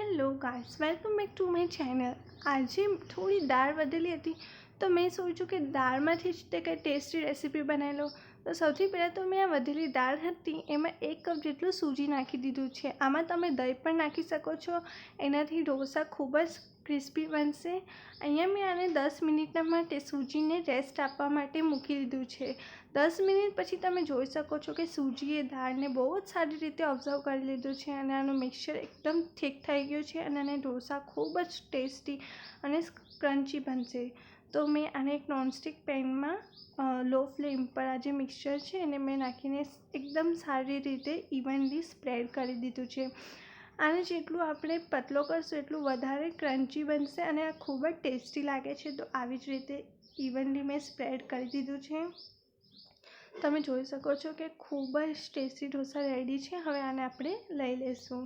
Hello guys welcome back to my channel આજે થોડી દાળ વધેલી હતી, તો મેં સોચ્યું કે દાળમાંથી જ તે કંઈ ટેસ્ટી રેસીપી બનાવી લો તો સૌથી પહેલાં તો મેં આ વધેલી દાળ હતી, એમાં એક કપ જેટલું સૂજી નાખી દીધું છે. આમાં તમે દહીં પણ નાખી શકો છો. એનાથી ઢોસા ખૂબ જ ક્રિસ્પી બનશે. અહીંયા મેં આને દસ મિનિટના માટે સૂજીને રેસ્ટ આપવા માટે મૂકી દીધું છે. દસ મિનિટ પછી તમે જોઈ શકો છો કે સૂજીએ દાળને બહુ જ સારી રીતે ઓબ્ઝર્વ કરી લીધું છે અને આનું મિક્સચર એકદમ ઠીક થઈ ગયું છે અને આને ઢોસા ખૂબ જ ટેસ્ટી અને ક્રન્ચી બનશે. તો મેં આને એક નોનસ્ટિક પેનમાં લો ફ્લેમ પર આજે જે મિક્સચર છે એને મેં નાખીને એકદમ સારી રીતે ઇવનલી સ્પ્રેડ કરી દીધું છે. આને જેટલું આપણે પતલો કરશું એટલું વધારે ક્રન્ચી બનશે અને આ ખૂબ જ ટેસ્ટી લાગે છે. તો આવી જ રીતે ઇવનલી મેં સ્પ્રેડ કરી દીધું છે. તમે જોઈ શકો છો કે ખૂબ જ ટેસ્ટી ઢોસા રેડી છે. હવે આને આપણે લઈ લઈશું.